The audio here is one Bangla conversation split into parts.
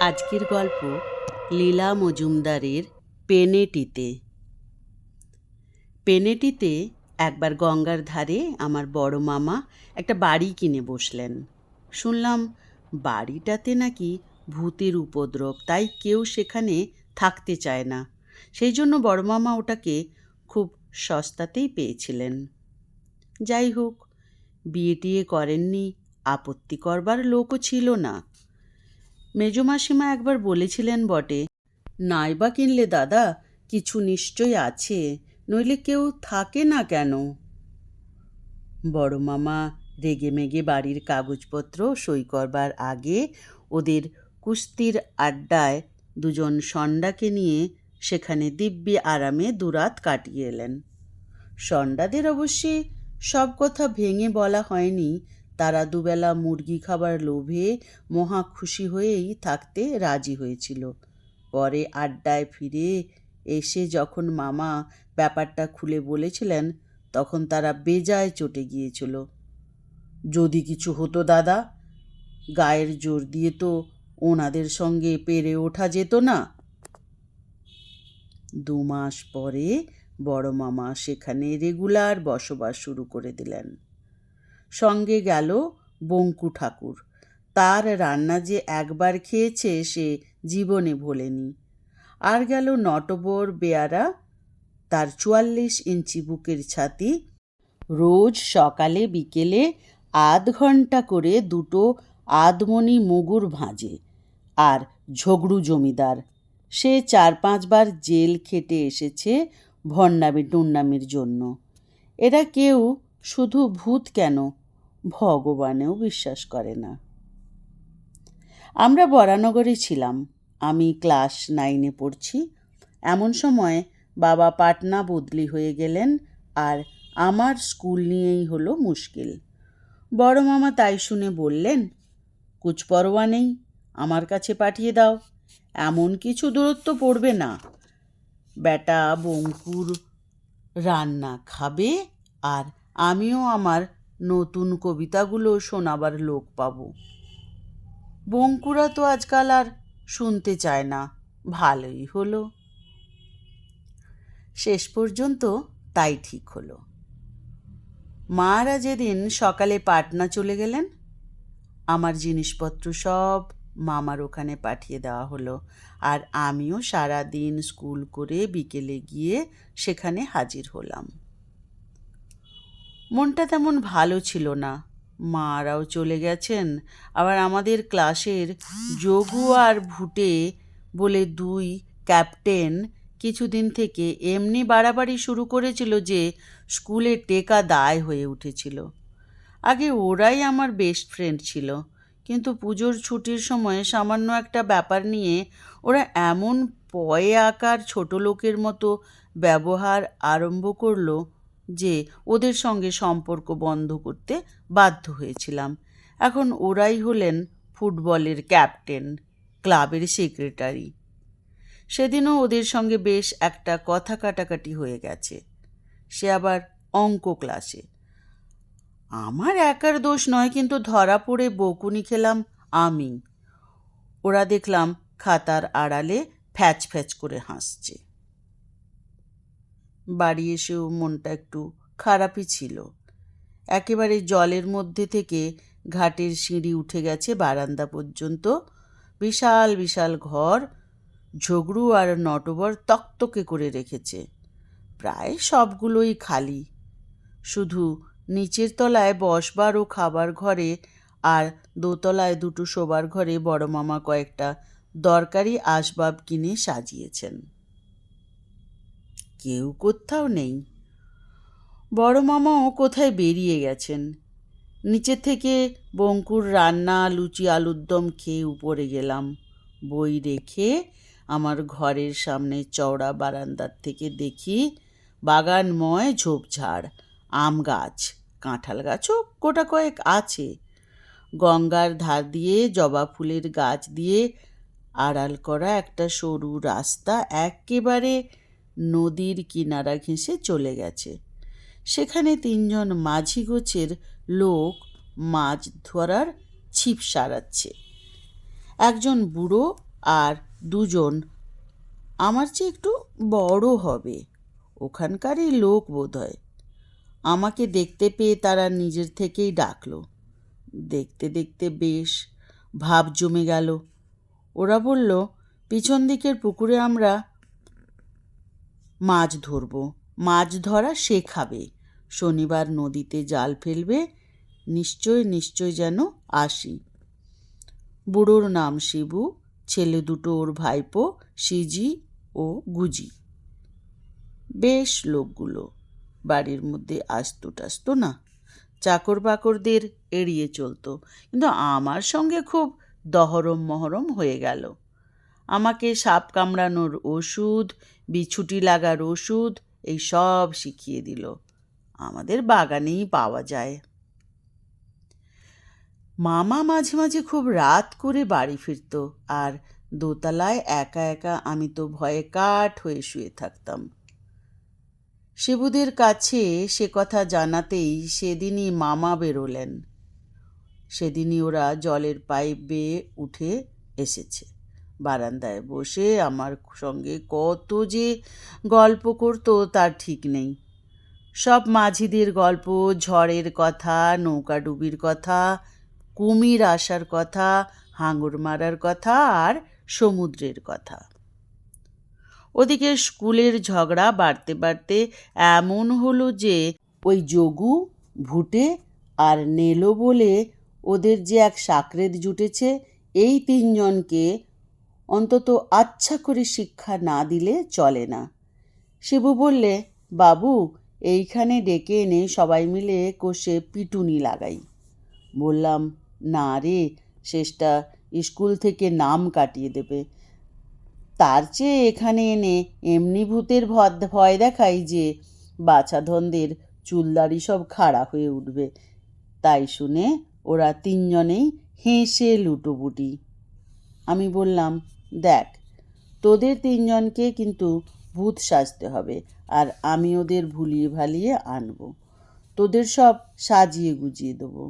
আজকের গল্প লীলা মজুমদারের পেনেটিতে। পেনেটিতে একবার গঙ্গার ধারে আমার বড় মামা একটা বাড়ি কিনে বসলেন। শুনলাম, বাড়িটাতে নাকি ভূতের উপদ্রব, তাই কেউ সেখানে থাকতে চায় না। সেই জন্য বড় মামা ওটাকে খুব সস্তাতেই পেয়েছিলেন। যাই হোক বিয়ে টিয়ে করেননি, আপত্তি করবার লোকও ছিল না। মেজমাসিমা একবার বলেছিলেন বটে, নাইবা কিনলে দাদা, কিছু নিশ্চয় আছে, নইলে কেউ থাকে না কেন? বড় মামা রেগে মেগে বাড়ির কাগজপত্র সই করবার আগে ওদের কুস্তির আড্ডায় দুজন সন্ডাকে নিয়ে সেখানে দিব্যি আরামে দুরাত কাটিয়ে এলেন। সন্ডাদের অবশ্যই সব কথা ভেঙে বলা হয়নি তারা দুবেলা মুরগি খাবার লোভে মহা খুশি হয়েই থাকতে রাজি হয়েছিল। পরে আড্ডায় ফিরে এসে যখন মামা ব্যাপারটা খুলে বলেছিলেন, তখন তারা বেজায় চটে গিয়েছিল। যদি কিছু হতো দাদা, গায়ের জোর দিয়ে তো ওনাদের সঙ্গে পেরে ওঠা যেত না। দু মাস পরে বড় মামা সেখানে রেগুলার বসবাস শুরু করে দিলেন। সঙ্গে গেল বঙ্কু ঠাকুর। তার রান্না যে একবার খেয়েছে সে জীবনে ভোলেনি। আর গেল নটবর বেয়ারা, তার চুয়াল্লিশ ইঞ্চি বুকের ছাতি। রোজ সকালে বিকেলে আধ ঘণ্টা করে দুটো আধমনি মুগুর ভাঁজে আর ঝগড়ু জমিদার। সে চার পাঁচবার জেল খেটে এসেছে ভণ্ডামি টুন্ডামির জন্য। এরা কেউ শুধু ভূত কেন? ভগবানেও বিশ্বাস করে না। আমরা বরানগরে ছিলাম। আমি ক্লাস নাইনে পড়ছি। এমন সময় বাবা পাটনা বদলি হয়ে গেলেন আর আমার স্কুল নিয়েই হলো মুশকিল। বড় মামা তাই শুনে বললেন কুচপরোয়া নেই, আমার কাছে পাঠিয়ে দাও। এমন কিছু দূরত্ব পড়বে না। বেটা বঙ্কুর রান্না খাবে আর আমিও আমার নতুন কবিতাগুলো শোনাবার লোক পাবো। বঙ্কুরা তো আজকাল আর শুনতে চায় না, ভালোই হলো। শেষ পর্যন্ত তাই ঠিক হলো। মারা যেদিন সকালে পাটনা চলে গেলেন, আমার জিনিসপত্র সব মামার ওখানে পাঠিয়ে দেওয়া হলো আর আমিও সারা দিন স্কুল করে বিকেলে গিয়ে সেখানে হাজির হলাম। মনটা তেমন ভালো ছিল না। মারাও চলে গেছেন। আবার আমাদের ক্লাসের যোগু আর ভুটে বলে দুই ক্যাপ্টেন কিছুদিন থেকে এমনি বাড়াবাড়ি শুরু করেছিল যে স্কুলে টেকা দায় হয়ে উঠেছিল। আগে ওরাই আমার বেস্ট ফ্রেন্ড ছিল। কিন্তু পুজোর ছুটির সময় সামান্য একটা ব্যাপার নিয়ে ওরা এমন পয়ে আকার ছোট লোকের মতো ব্যবহার আরম্ভ করল যে ওদের সঙ্গে সম্পর্ক বন্ধ করতে বাধ্য হয়েছিলাম। এখন ওরাই হলেন ফুটবলের ক্যাপ্টেন, ক্লাবের সেক্রেটারি। সেদিনও ওদের সঙ্গে বেশ একটা কথা কাটাকাটি হয়ে গেছে। সে আবার অঙ্ক ক্লাসে। আমার একার দোষ নয়, কিন্তু ধরা পড়ে বকুনি খেলাম আমি। ওরা দেখলাম খাতার আড়ালে ফ্যাচ ফ্যাচ করে হাসছে। বাড়ি এসেও মনটা একটু খারাপই ছিল। একেবারে জলের মধ্যে থেকে ঘাটের সিঁড়ি উঠে গেছে বারান্দা পর্যন্ত। বিশাল বিশাল ঘর, ঝগড়ু আর নটবর তকতকে করে রেখেছে। প্রায় সবগুলোই খালি। শুধু নিচের তলায় বসবার ও খাবার ঘরে আর দোতলায় দুটো শোবার ঘরে বড় মামা কয়েকটা দরকারি আসবাব কিনে সাজিয়েছেন। কেউ কোথাও নেই। বড় মামাও কোথায় বেরিয়ে গেছেন? নিচে থেকে বঙ্কুর রান্না, লুচি, আলুর দম খেয়ে উপরে গেলাম। বই রেখে আমার ঘরের সামনে চওড়া বারান্দার থেকে দেখি বাগানময় ঝোপঝাড়, আম গাছ, কাঁঠাল গাছও গোটা কয়েক আছে। গঙ্গার ধার দিয়ে জবা ফুলের গাছ দিয়ে আড়াল করা একটা সরু রাস্তা একেবারে নদীর কিনারা ঘেঁষে চলে গেছে। সেখানে তিনজন মাঝি গোছের লোক মাছ ধরার ছিপ সারাচ্ছে। একজন বুড়ো আর দুজন, আমার চেয়ে একটু বড় হবে, ওখানকারই লোক বোধ হয় আমাকে দেখতে পেয়ে তারা নিজের থেকেই ডাকলো। দেখতে দেখতে বেশ ভাব জমে গেল। ওরা বলল, পিছন দিকের পুকুরে আমরা মাছ ধরব। মাছ ধরা শেখাবে। শনিবার নদীতে জাল ফেলবে। নিশ্চয় নিশ্চয় যেন আসি। বুড়োর নাম শিবু, ছেলে দুটো ওর ভাইপো, সিজি ও গুজি। বেশ লোকগুলো। বাড়ির মধ্যে আসতো টাসতো না। চাকর বাকরদের এড়িয়ে চলতো। কিন্তু আমার সঙ্গে খুব দহরম মহরম হয়ে গেল। আমাকে সাপ কামড়ানোর ওষুধ, বিছুটি লাগার ওষুধ, এই সব শিখিয়ে দিল। আমাদের বাগানেই পাওয়া যায়। মামা মাঝে মাঝে খুব রাত করে বাড়ি ফিরত আর দোতলায় একা একা আমি তো ভয়ে কাঠ হয়ে শুয়ে থাকতাম। শিবুদের কাছে সে কথা জানাতেই সেদিনই মামা বেরোলেন। সেদিনই ওরা জলের পাইপ বেয়ে উঠে এসেছে। বারান্দায় বসে আমার সঙ্গে কত যে গল্প করতো তার ঠিক নেই। সব মাঝিদের গল্প, ঝড়ের কথা নৌকাডুবির কথা, কুমির আসার কথা, হাঙর মারার কথা আর সমুদ্রের কথা। ওদিকে স্কুলের ঝগড়া বাড়তে বাড়তে এমন হলো যে ওই যোগু, ভুটে আর নেলো বলে ওদের যে এক সাকরেদ জুটেছে, এই তিনজনকে অন্তত আচ্ছা করে শিক্ষা না দিলে চলে না। শিবু বললে, বাবু, এইখানে ডেকে এনে সবাই মিলে কষে পিটুনি লাগাই। বললাম, না রে, শেষটা স্কুল থেকে নাম কাটিয়ে দেবে। তার চেয়ে এখানে এনে এমনি ভূতের ভয় দেখাই যে বাছাধনদের চুলদারি সব খাড়া হয়ে উঠবে। তাই শুনে ওরা তিনজনেই হেসে লুটোপুটি। আমি বললাম দেখ, তোদের তিনজনকে কিন্তু ভূত সাজতে হবে, আর আমি ওদের ভুলিয়ে ভালিয়ে আনব। তোদের সব সাজিয়ে গুজিয়ে দেবো।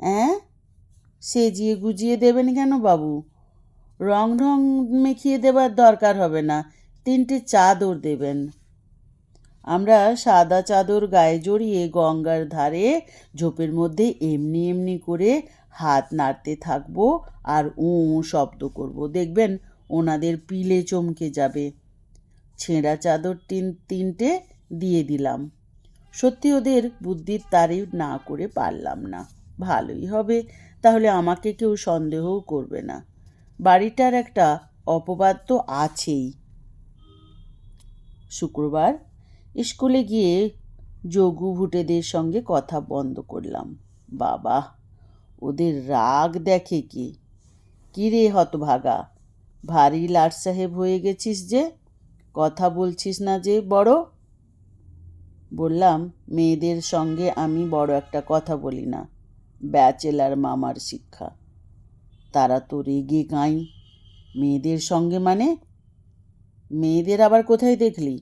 হ্যাঁ সেজিয়ে গুজিয়ে দেবেন কেন বাবু? রং রং মেখিয়ে দেবার দরকার হবে না, তিনটে চাদর দেবেন। আমরা সাদা চাদর গায়ে জড়িয়ে গঙ্গার ধারে ঝোপের মধ্যে এমনি এমনি করে হাত নাড়তে থাকব আর উ শব্দ করব। দেখবেন ওনাদের পিলে চমকে যাবে। ছেঁড়া চাদর তিন, তিনটে দিয়ে দিলাম। সত্যি ওদের বুদ্ধির তারিফ না করে পারলাম না। ভালোই হবে, তাহলে আমাকে কেউ সন্দেহও করবে না। বাড়িটার একটা অপবাদ তো আছেই। শুক্রবার স্কুলে গিয়ে যোগু ভুটেদের সঙ্গে কথা বন্ধ করলাম। বাবা! ওদের রাগ দেখে কি? কি রে হতভাগা, ভারী লাট সাহেব হয়ে গেছিস যে, কথা বলছিস না যে বড়? বললাম, মেয়েদের সঙ্গে আমি বড় একটা কথা বলি না, ব্যাচেলার মামার শিক্ষা। তারা তো রেগে গাই মেয়েদের সঙ্গে মানে? মেয়েদের আবার কোথায় দেখলি?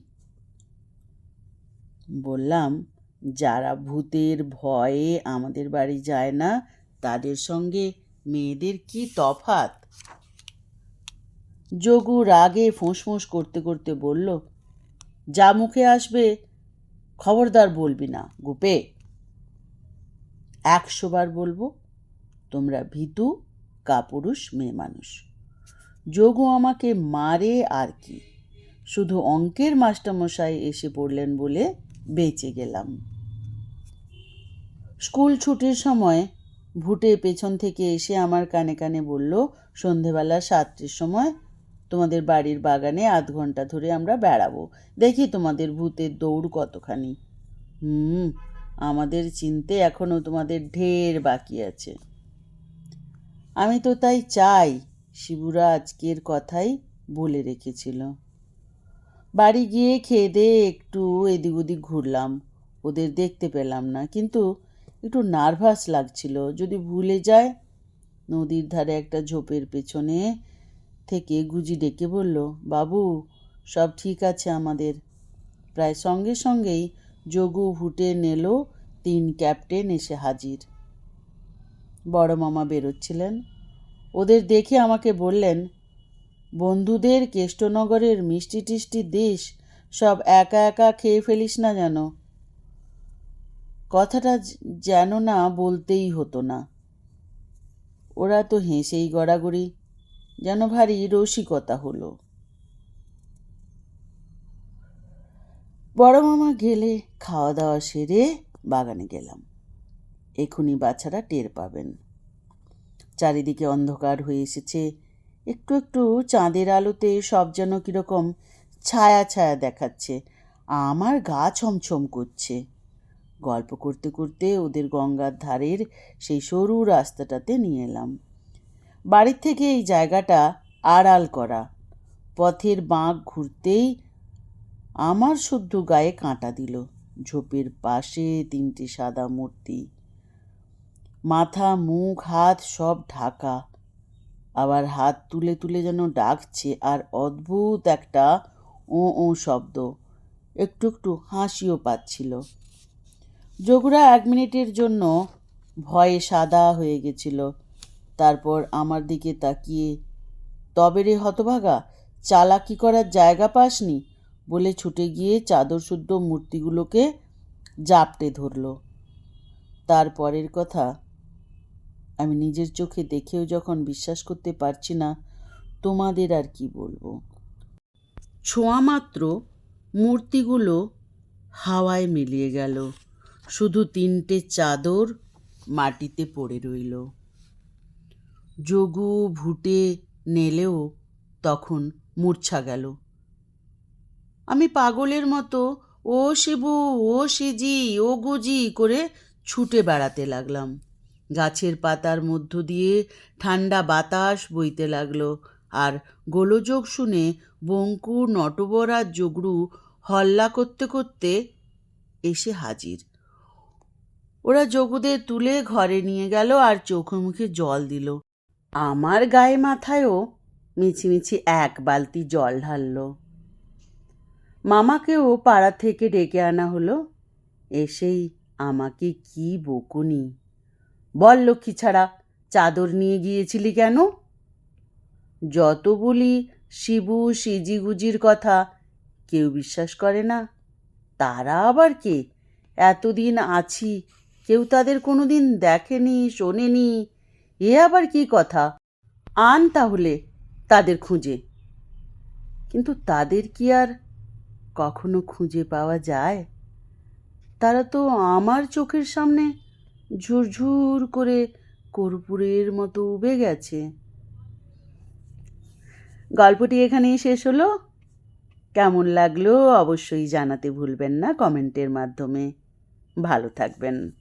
বললাম, যারা ভূতের ভয়ে আমাদের বাড়ি যায় না তাদের সঙ্গে মেয়েদের কি তফাত? যোগু রাগে ফোঁস করতে করতে বলল, যা মুখে আসবে, খবরদার বলবি না, গুপে। একশো বার বলব, তোমরা ভীতু, কাপুরুষ, মেয়ে মানুষ। যোগু আমাকে মারে আর কি। শুধু অঙ্কের মাস্টারমশাই এসে পড়লেন বলে বেঁচে গেলাম। স্কুল ছুটির সময় ভুটে পেছন থেকে এসে আমার কানে কানে বলল, সন্ধেবেলা সাতটির সময় তোমাদের বাড়ির বাগানে আধ ঘণ্টা ধরে আমরা বেড়াবো। দেখি তোমাদের ভূতের দৌড় কতখানি। হুম, আমাদের চিনতে এখনও তোমাদের ঢের বাকি আছে। আমি তো তাই চাই, শিবুরা আজকের কথাই বলে রেখেছিল। বাড়ি গিয়ে খেয়ে দিয়ে একটু এদিক ওদিক ঘুরলাম। ওদের দেখতে পেলাম না, কিন্তু একটু নার্ভাস লাগছিল। যদি ভুলে যায়, নদীর ধারে একটা ঝোপের পেছনে থেকে গুজি ডেকে বলল, বাবু, সব ঠিক আছে আমাদের। প্রায় সঙ্গে সঙ্গেই যোগু ভুটে নেলো, তিন ক্যাপ্টেন এসে হাজির। বড় মামা বেরোচ্ছিলেন। ওদের দেখে আমাকে বললেন, বন্ধুদের কেষ্টনগরের মিষ্টি টিষ্টি দিস, সব একা একা খেয়ে ফেলিস না যেন। কথাটা যেন না বলতেই হতো না। ওরা তো হেসেই গড়াগড়ি, যেন ভারী রসিকতা হলো। বড় মামা গেলে খাওয়া দাওয়া সেরে বাগানে গেলাম। এখুনি বাচ্চারা টের পাবেন। চারিদিকে অন্ধকার হয়ে এসেছে। একটু একটু চাঁদের আলোতে সব যেন কীরকম ছায়া ছায়া দেখাচ্ছে। আমার গা ছমছম করছে। গল্প করতে করতে ওদের গঙ্গার ধারের সেই সরু রাস্তাটাতে নিয়ে এলাম। বাড়ির থেকে এই জায়গাটা আড়াল করা। পথের বাঁক ঘুরতেই আমার শুদ্ধ গায়ে কাঁটা দিল। ঝোপের পাশে তিনটে সাদা মূর্তি। মাথা, মুখ, হাত সব ঢাকা। আবার হাত তুলে তুলে যেন ডাকছে আর অদ্ভুত একটা ও ও শব্দ। একটু একটু হাসিও পাচ্ছিল। যোগুরা এক মিনিটের জন্য ভয়ে সাদা হয়ে গেছিল। তারপর আমার দিকে তাকিয়ে, তবে রে হতভাগা, চালাকি করার জায়গা পাসনি? বলে ছুটে গিয়ে চাদর শুদ্ধ মূর্তিগুলোকে জাপটে ধরল। তারপরের কথা, আমি নিজের চোখে দেখেও যখন বিশ্বাস করতে পারছি না, তোমাদের আর কি বলব? ছোঁয়া মাত্র মূর্তিগুলো হাওয়ায় মিলিয়ে গেল। শুধু তিনটে চাদর মাটিতে পড়ে রইল। যোগু ভুটে নেলেও তখন মূর্ছা গেল। আমি পাগলের মতো, ও শিবু, ও সিজি ও গুজি করে ছুটে বেড়াতে লাগলাম। গাছের পাতার মধ্য দিয়ে ঠান্ডা বাতাস বইতে লাগল আর গোলযোগ শুনে বঙ্কু নটবর যোগড়ু হল্লা করতে করতে এসে হাজির। ওরা যোগুদের তুলে ঘরে নিয়ে গেল আর চোখে মুখে জল দিল। আমার গায়ে মাথায়ও মিছিমিছি এক বালতি জল ঢাললো। মামাকেও পাড়া থেকে ডেকে আনা হলো। এসেই আমাকে কি বকুনি। বল লক্ষ্মী ছাড়া, চাদর নিয়ে গিয়েছিলি কেন? যত বলি শিবু সিজিগুজির কথা, কেউ বিশ্বাস করে না। তারা আবার কে? এতদিন আছি কেউ তাদের কোনো দিন দেখেনি, শোনেনি। এ আবার কি কথা? আন তাহলে তাদের খুঁজে। কিন্তু তাদের কি আর কখনো খুঁজে পাওয়া যায়? তারা তো আমার চোখের সামনে ঝুরঝুর করে কর্পূরের মতো উবে গেছে। গল্পটি এখানেই শেষ হলো। কেমন লাগল অবশ্যই জানাতে ভুলবেন না কমেন্টের মাধ্যমে। ভালো থাকবেন।